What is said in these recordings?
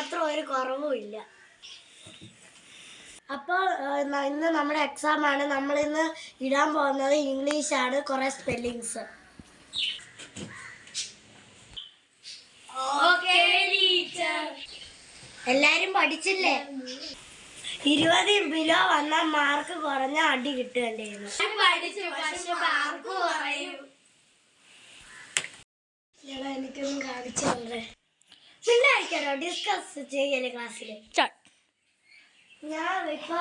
മാത്രം ഒരു കുറവും ഇല്ല. അപ്പോൾ ഇന്ന് നമ്മുടെ എക്സാം ആണ്. നമ്മൾ ഇന്ന് ഇടാൻ പോകുന്നത് ഇംഗ്ലീഷാണ് കുറെ സ്പെല്ലിങ്സ് എല്ലാരും പഠിച്ചില്ലേ? ഇരുപത് ബിലോ വന്ന മാർക്ക് കുറഞ്ഞ അടി കിട്ടുകയായിരുന്നു എനിക്കൊന്നും കാണിച്ചു. തന്നേ പിന്നെ അയക്കാനോ ഡിസ്കസ് ചെയ്യൽ ക്ലാസ്സിൽ ഞാൻ ഇപ്പൊ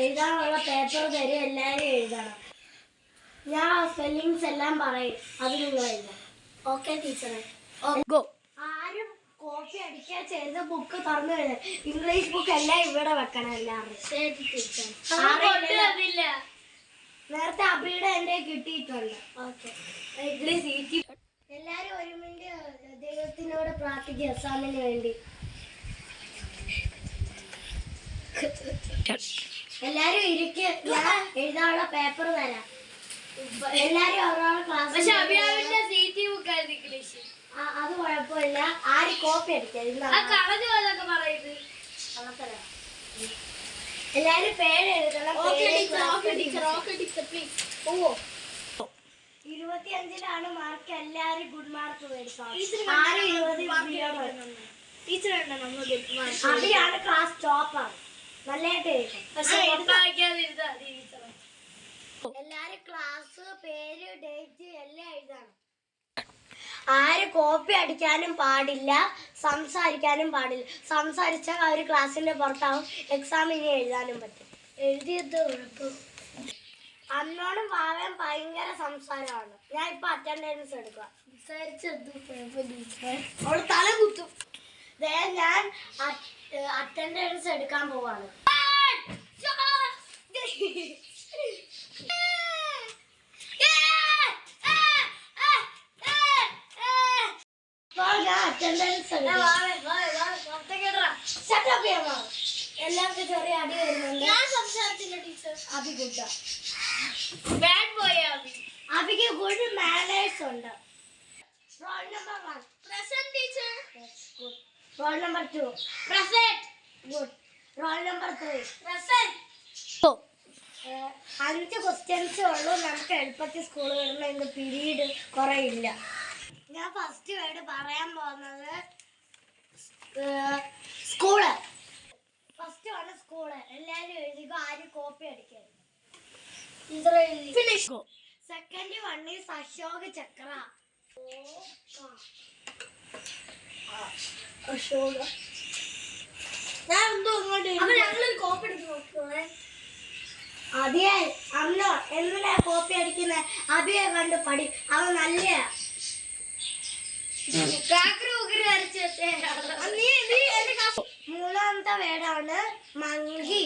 എഴുതാനുള്ള പേപ്പർ തരും എല്ലാരും എഴുതണം. ഞാൻ സ്പെല്ലിങ്സ് എല്ലാം പറയും അത് നിങ്ങൾ എഴുതാം ഓക്കെ ടീച്ചറെ ഗോ ആരും കോപ്പി അടിക്കാൻ ചെയ്ത് ബുക്ക് തുറന്നു എഴുതാം ഇംഗ്ലീഷ് ബുക്ക് എല്ലാം ഇവിടെ വെക്കണം എല്ലാവരും. ശരി ടീച്ചർ നേരത്തെ അബിയുടെ എന്റെ കിട്ടിയിട്ടുണ്ട്. ഓക്കെ എല്ലാരും ഒരു മിനിറ്റ് ദൈവത്തിനോട് പ്രാർത്ഥിക്കുക അസാമിന് വേണ്ടി. എല്ലാരും ഇരിക്കുക ഞാൻ എഴുതാനുള്ള പേപ്പർ തരാം. എല്ലാരും അവരവരുടെ ക്ലാസ് സീറ്റ് ബുക്കായിരുന്നു ഇംഗ്ലീഷ്. അത് കുഴപ്പമില്ല. ആര് കോപ്പി അടിക്കരുത് ആ കളഞ്ഞു പോയതൊക്കെ പറയുന്നത്. കള്ളത്തരം. എല്ലാരും പേര് എഴുതണം. പേര് class പ്ലീസ് ഓ ഇരുപത്തിയഞ്ചിലാണ് മാർക്ക് എല്ലാരും ഗുഡ് മാർക്ക് അവിടെയാണ് ക്ലാസ് ടോപ്പർ നല്ലതായിട്ട് എല്ലാരും ക്ലാസ് പേര് ഡേറ്റ് എല്ലാം എഴുതണം. ആര് കോപ്പി അടിക്കാനും പാടില്ല സംസാരിക്കാനും പാടില്ല. സംസാരിച്ചാൽ അവർ ക്ലാസ്സിന്റെ പുറത്താവും. എക്സാമിന് എഴുതാനും പറ്റും. എഴുതിയത് ഉറപ്പ്. അന്നോടും വാവൻ ഭയങ്കര സംസാരമാണ്. ഞാൻ ഇപ്പൊ അറ്റൻഡൻസ് എടുക്കുക അവൾ തല കുത്തും. ദേ ഞാൻ അറ്റൻഡൻസ് എടുക്കാൻ പോവാണ്. എല്ലാവർക്കും ചെറിയ അടി വരുന്നുണ്ട്. ഞാൻ സംസാരിച്ചില്ല ടീച്ചർ. അഭികുട്ട ബാഡ് ബോയ് ആണ് അഭിക്ക് ഗുഡ് മാനേഴ്സ് ഉണ്ട് roll number 1 present teacher roll number 2 present good roll number 3 present അഞ്ച് ക്വസ്റ്റ്യൻസേ ഉള്ളൂ. നമുക്ക് എളുപ്പത്തിൽ സ്കൂളുകളിൽ ഇന്ന് പീരീഡ് കുറേ ഇല്ല ഞാൻ ഫസ്റ്റ് വേർഡ് പറയാൻ പോകുന്നത് സ്കൂൾ ഫസ്റ്റ് ആണ് സ്കൂൾ എല്ലാവരും എഴുതിക്കോ ആരും കോപ്പി അടിക്കരുത്. Finish second one is Ashok Chakra. Ashoka. ഞാൻ എന്തോ ഇങ്ങോട്ട് അപ്പൊ ഞങ്ങളൊരു കോപ്പി എടുത്ത് നോക്കുവേ അതെ അന്നോ എന്തിനാ കോപ്പി അടിക്കുന്നത് അഭിയെ കണ്ട് പഠി. അവൻ നല്ല മൂന്നാമത്തെ വേടാണ് മങ്കി.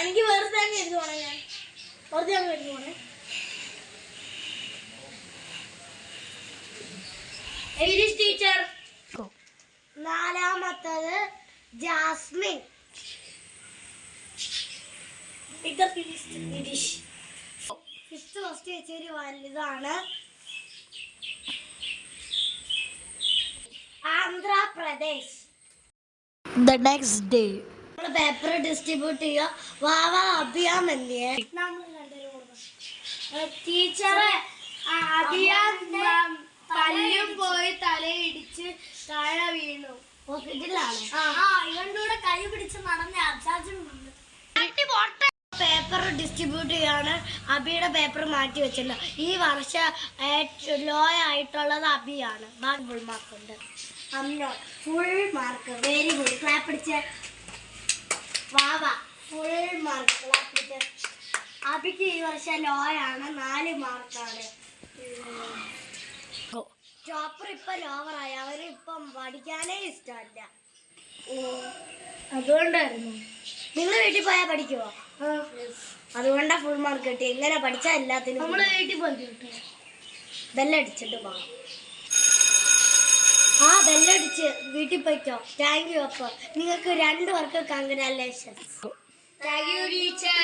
എനിക്ക് വെറുതെ അങ്ങ് എഴുതി പോണേ ഞാൻ. വെറുതെ അങ്ങ് എഴുതി പോണേ. ടീച്ചർ നാലാമത്തത് ജാസ്മിൻ. ഫിഫ്ത്ത് ഫസ്റ്റ് ടീച്ചർ വലുതാണ്. ആന്ധ്രാപ്രദേശ്. The next day. നമ്മൾ പേപ്പർ ഡിസ്ട്രിബ്യൂട്ട് ചെയ്യുക വാവ അഭിയാം എന്തിയെ ടീച്ചറെ അഭിയാൻ തല്ലും പോയി തലയിടിച്ച് താഴെ വീണു. ഇവന്റെ കൈ പിടിച്ച് നടന്ന അച്ചാച്ചൻ പേപ്പർ ഡിസ്ട്രിബ്യൂട്ട് ചെയ്യാണ്. അബിയുടെ പേപ്പർ മാറ്റി വെച്ചല്ലോ. ഈ വർഷ ലോ ആയിട്ടുള്ളത് അബിയാണ് ഫുൾ മാർക്ക് ഉണ്ട്. അമ്മ full mark very good clap പിടിച്ച് വാവ ഫുൾ മാർക്ക് ക്ലാപ്പ് പിടിച്ച് അബിക്ക് ഈ വർഷം ലോ ആണ്. നാല് മാർക്കാണ് ടോപ്പർ ഇപ്പൊ ലോവറായി അവർ ഇപ്പം പഠിക്കാനേ ഇഷ്ടമല്ല. അതുകൊണ്ടായിരുന്നു. നിങ്ങൾ വീട്ടിൽ പോയാൽ പഠിക്കുമോ അതുകൊണ്ടാ ഫുൾ മാർക്ക് കിട്ടി എങ്ങനെ പഠിച്ചാൽ എല്ലാത്തിനും നമ്മൾ വീട്ടിൽ പോയി ബെല്ലടിച്ചിട്ട് പോകാം ആ ബെല്ലടിച്ച് വീട്ടിൽ പോയിക്കോ താങ്ക് യു അപ്പൊ. നിങ്ങൾക്ക് രണ്ടു പേർക്ക് കൺഗ്രാലേഷൻസ് താങ്ക് യു ടീച്ചർ